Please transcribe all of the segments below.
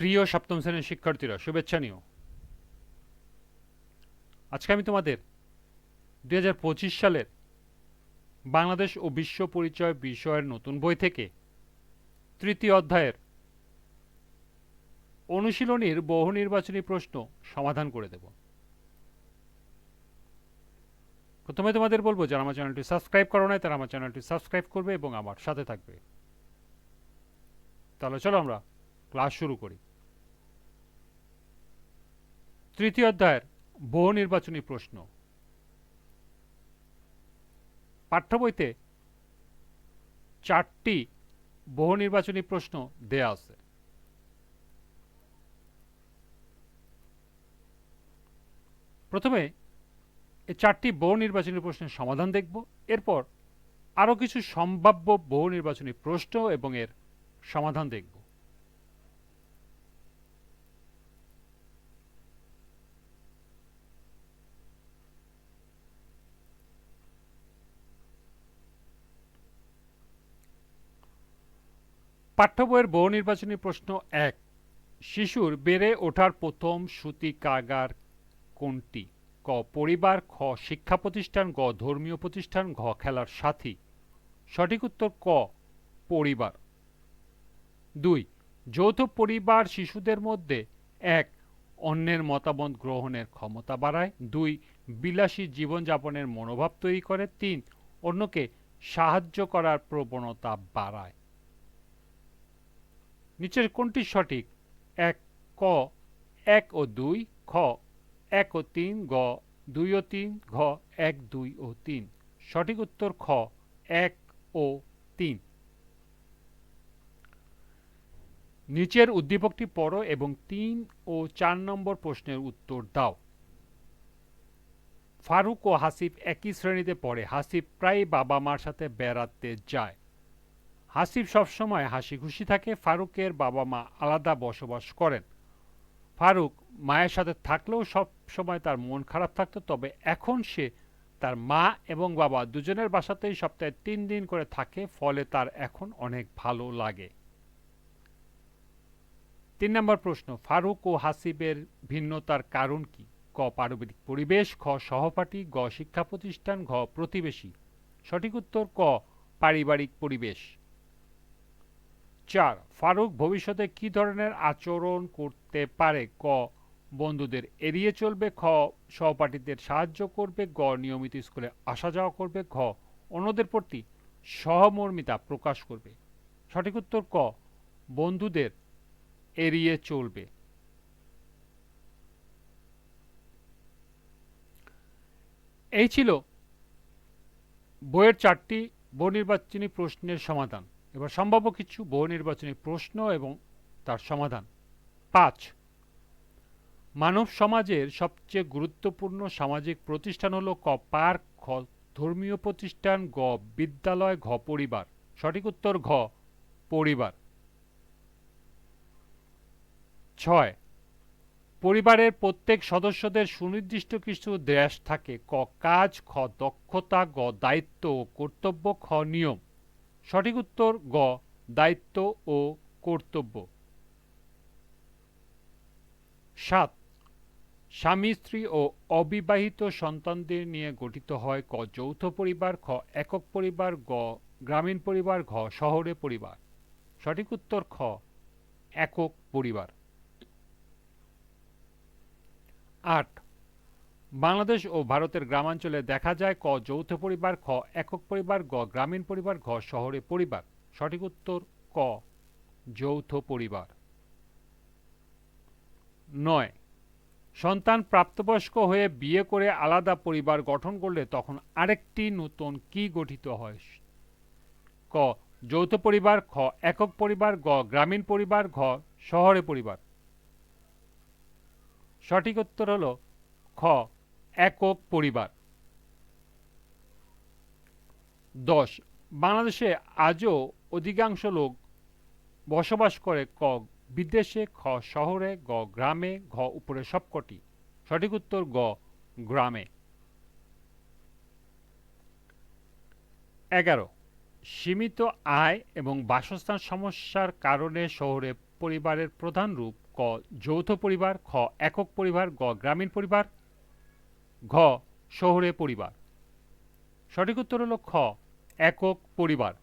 প্রিয় সপ্তম শ্রেণির শিক্ষার্থীরা, শুভেচ্ছা নিও। আজকে আমি তোমাদের দু হাজার পঁচিশ সালের বাংলাদেশ ও বিশ্ব পরিচয় বিষয়ের নতুন বই থেকে তৃতীয় অধ্যায়ের অনুশীলনীর বহু নির্বাচনী প্রশ্ন সমাধান করে দেব। প্রথমে তোমাদের বলব, যারা আমার চ্যানেলটি সাবস্ক্রাইব করো নাই, তারা আমার চ্যানেলটি সাবস্ক্রাইব করবে এবং আমার সাথে থাকবে। তাহলে চলো আমরা ক্লাস শুরু করি। তৃতীয় অধ্যায়ের বহু নির্বাচনী প্রশ্ন। পাঠ্য বইতে চারটি বহু নির্বাচনী প্রশ্ন দেয়া আছে। প্রথমে এই চারটি বহু নির্বাচনী প্রশ্নের সমাধান দেখব। এরপর আরও কিছু সম্ভাব্য বহু নির্বাচনী প্রশ্ন এবং এর সমাধান দেখব। পাঠ্য বইয়ের বহু নির্বাচনী প্রশ্ন এক, শিশুর বেড়ে ওঠার প্রথম সুতি কাগার কোনটি? ক, পরিবার, খ, শিক্ষা প্রতিষ্ঠান, গ, ধর্মীয় প্রতিষ্ঠান, ঘ, খেলার সাথী। সঠিক উত্তর ক, পরিবার। দুই, যৌথ পরিবার শিশুদের মধ্যে এক, অন্যের মতামত গ্রহণের ক্ষমতা বাড়ায়। দুই, বিলাসী জীবনযাপনের মনোভাব তৈরি করে। তিন, অন্যকে সাহায্য করার প্রবণতা বাড়ায়। নিচের কোনটি সঠিক? এক, ক, এক ও দুই, খ, এক ও তিন, গ, দুই ও তিন, ঘ, এক, দুই ও তিন। সঠিক উত্তর খ, এক ও তিন। নিচের উদ্দীপকটি পড়ো এবং তিন ও চার নম্বর প্রশ্নের উত্তর দাও। ফারুক ও হাসিফ একই শ্রেণীতে পড়ে। হাসিফ প্রায় বাবা মার সাথে বেড়াতে যায়। হাসিব সবসময় হাসি খুশি থাকে, ফারুকের বাবা মা আলাদা বসবাস করেন। ফারুক মায়ের সাথে থাকলেও সব সময় তার মন খারাপ থাকতো, তবে এখন সে তার মা এবং বাবা দুজনের বাসাতেই সপ্তাহে তিন দিন করে থাকে, ফলে তার এখন অনেক ভালো লাগে। তিন নম্বর প্রশ্ন, ফারুক ও হাসিবের ভিন্নতার কারণ কি? ক, পারিবারিক পরিবেশ, খ, সহপাঠী, গ, শিক্ষা প্রতিষ্ঠান, ঘ, প্রতিবেশী। সঠিক উত্তর, ক, পারিবারিক পরিবেশ। চার, ফারুক ভবিষ্যতে কি ধরনের আচরণ করতে পারে? ক, বন্ধুদের এড়িয়ে চলবে। খ, সহপাঠীদের সাহায্য করবে। গ, নিয়মিত স্কুলে আসা যাওয়া করবে। ঘ, অন্যদের প্রতি সহমর্মিতা প্রকাশ করবে। সঠিক উত্তর ক, বন্ধুদের এড়িয়ে চলবে। এই ছিল বইয়ের চারটি বহু নির্বাচনী প্রশ্নের সমাধান। এবার সম্ভাব্য কিছু বহু নির্বাচনী প্রশ্ন এবং তার সমাধান। পাঁচ, মানব সমাজের সবচেয়ে গুরুত্বপূর্ণ সামাজিক প্রতিষ্ঠান হলো ক পার্ক খ ধর্মীয় প্রতিষ্ঠান, গ বিদ্যালয়, ঘ পরিবার। সঠিক উত্তর ঘ, পরিবার। ছয়, পরিবারের প্রত্যেক সদস্যদের সুনির্দিষ্ট কিছু দেশ থাকে। ক কাজ, খ দক্ষতা, গ দায়িত্ব কর্তব্য, খ নিয়ম। সঠিক উত্তর গ, দায়িত্ব ও কর্তব্য। সাত, স্বামী, স্ত্রী ও অবিবাহিত সন্তানদের নিয়ে গঠিত হয় ক, যৌথ পরিবার, খ, একক পরিবার, গ, গ্রামীণ পরিবার, ঘ, শহরে পরিবার। সঠিক উত্তর খ, একক পরিবার। আট বাংলাদেশ ও ভারতের গ্রামাঞ্চলে দেখা যায় ক যৌথ পরিবার, খ একক পরিবার, গ গ্রামীণ পরিবার, ঘ শহরে পরিবার। সঠিক উত্তর ক, যৌথ পরিবার। নয়, সন্তান প্রাপ্তবয়স্ক হয়ে বিয়ে করে আলাদা পরিবার গঠন করলে তখন আরেকটি নতুন কি গঠিত হয়? ক, যৌথ পরিবার, খ একক পরিবার, গ গ্রামীণ পরিবার, ঘ শহরে পরিবার। সঠিক উত্তর হল খ। একক পরিবার। দশ, বাংলাদেশে আজও অধিকাংশ লোক বসবাস করে ক, বিদেশে খ, শহরে গ, গ্রামে ঘ, উপরে সবকটি। সঠিক উত্তর গ, গ্রামে। এগারো, সীমিত আয় এবং বাসস্থান সমস্যার কারণে শহরে পরিবারের প্রধান রূপ ক, যৌথ পরিবার, খ, একক পরিবার, গ, গ্রামীণ পরিবার ঘ, শহুরে পরিবার। সঠিক উত্তর হল খ, একক পরিবার।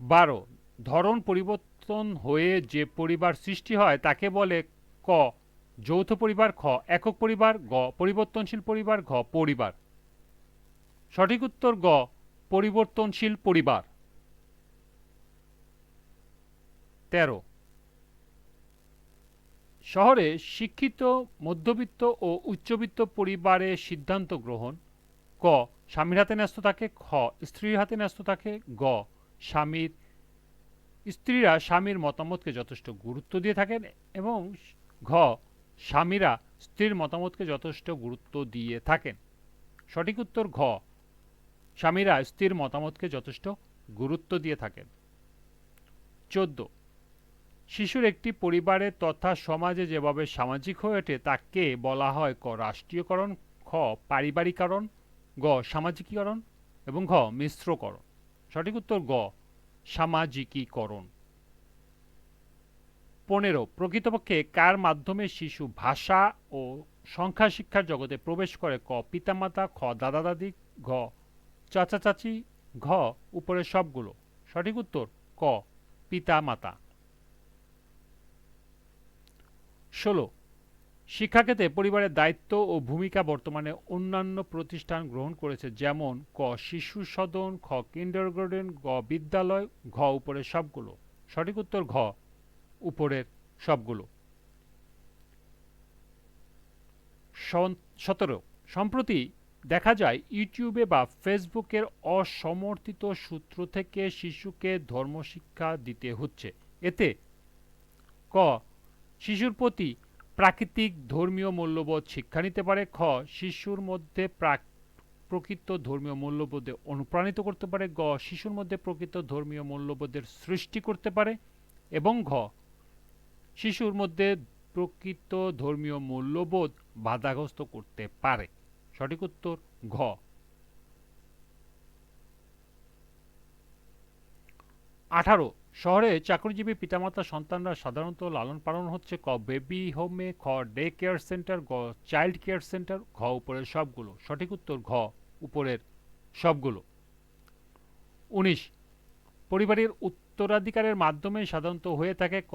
বারো, ধরন পরিবর্তন হয়ে যে পরিবার সৃষ্টি হয় তাকে বলে ক, যৌথ পরিবার, খ, একক পরিবার, গ, পরিবর্তনশীল পরিবার, ঘ, পরিবার। সঠিক উত্তর গ, পরিবর্তনশীল পরিবার। তেরো শহরে শিক্ষিত, মধ্যবিত্ত ও উচ্চবিত্ত পরিবারে সিদ্ধান্ত গ্রহণ। ক, স্বামীর হাতে ন্যস্ত থাকে। খ, স্ত্রীর হাতে ন্যস্ত থাকে। গ, স্বামীর, স্ত্রীরা স্বামীর মতামতকে যথেষ্ট গুরুত্ব দিয়ে থাকেন এবং ঘ, স্বামীরা স্ত্রীর মতামতকে যথেষ্ট গুরুত্ব দিয়ে থাকেন। সঠিক উত্তর ঘ, স্বামীরা স্ত্রীর মতামতকে যথেষ্ট গুরুত্ব দিয়ে থাকেন। চোদ্দ শিশুর একটি পরিবারে তথা সমাজে যেভাবে সামাজিক হয়ে ওঠে, তাকে বলা হয় ক, রাষ্ট্রীয়করণ, খ, পারিবারিকরণ, গ, সামাজিকীকরণ এবং ঘ, মিশ্রকরণ। সঠিক উত্তর গ, সামাজিকীকরণ। পনেরো, প্রকৃতপক্ষে কার মাধ্যমে শিশু ভাষা ও সংখ্যা শিক্ষার জগতে প্রবেশ করে? ক, পিতামাতা, খ দাদা দাদি ঘ চাচা চাচি ঘ উপরে সবগুলো। সঠিক উত্তর, ক পিতা মাতা ষোলো। শিক্ষাক্ষেত্রে পরিবারের দায়িত্ব ও ভূমিকা বর্তমানে অন্যান্য প্রতিষ্ঠান গ্রহণ করেছে, যেমন ক শিশু সদন, খ কিন্ডারগার্ডেন গ বিদ্যালয়, ঘ উপরের সবগুলো। সঠিক উত্তর ঘ, উপরের সবগুলো। সতেরো। সম্প্রতি দেখা যায়, ইউটিউবে বা ফেসবুকের অসমর্থিত সূত্র থেকে শিশুকে ধর্মশিক্ষা দিতে হচ্ছে। এতে ক শিশুর প্রতি প্রাকৃতিক ধর্মীয় মূল্যবোধ শিক্ষা নিতে পারে, খ, শিশুর মধ্যে প্রাক- প্রকৃত ধর্মীয় মূল্যবোধে অনুপ্রাণিত করতে পারে, গ, শিশুর মধ্যে প্রকৃত ধর্মীয় মূল্যবোধের সৃষ্টি করতে পারে এবং ঘ, শিশুর মধ্যে প্রকৃত ধর্মীয় মূল্যবোধ বাধাগ্রস্ত করতে পারে। সঠিক উত্তর, ঘ। আঠারো। শহরে চাকরিজীবী পিতামাতা সন্তানরা সাধারণত লালন পালন হচ্ছে। ক বেবি, হোমে, খ ডে কেয়ার সেন্টার গ চাইল্ড কেয়ার সেন্টার ঘ উপরের সবগুলো। সঠিক উত্তর ঘ উপরের সবগুলো। উনিশ। পরিবারের উত্তরাধিকারের মাধ্যমে সাধারণত হয়ে থাকে ক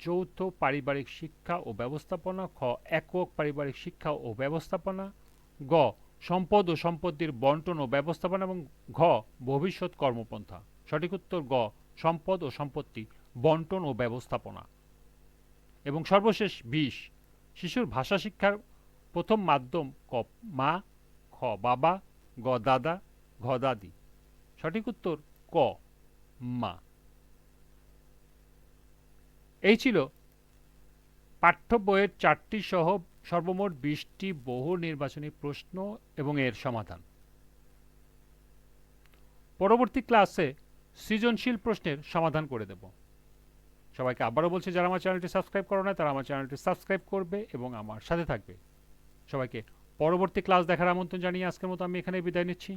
যৌথ পারিবারিক শিক্ষা ও ব্যবস্থাপনা, খ একক পারিবারিক শিক্ষা ও ব্যবস্থাপনা, গ সম্পদ ও সম্পত্তির বন্টন ও ব্যবস্থাপনা এবং ঘ ভবিষ্যৎ কর্মপন্থা। সঠিক উত্তর গ সম্পদ ও সম্পত্তি, বন্টন ও ব্যবস্থাপনা। এবং সর্বশেষ বিশ শিশুর ভাষা শিক্ষার প্রথম মাধ্যম ক, মা, খ, বাবা, গ, দাদা, ঘ, দাদি। সঠিক উত্তর ক, মা। এই ছিল পাঠ্য বইয়ের চারটি সহ সর্বমোট বিশটি বহু নির্বাচনী প্রশ্ন এবং এর সমাধান। পরবর্তী ক্লাসে সৃজনশীল প্রশ্নের সমাধান করে দেব। সবাইকে আবারও বলছি, যারা আমার চ্যানেলটি সাবস্ক্রাইব করো না, তারা আমার চ্যানেলটি সাবস্ক্রাইব করবে এবং আমার সাথে থাকবে। সবাইকে পরবর্তী ক্লাস দেখার আমন্ত্রণ জানিয়ে আজকের মতো আমি এখানে বিদায় নিচ্ছি।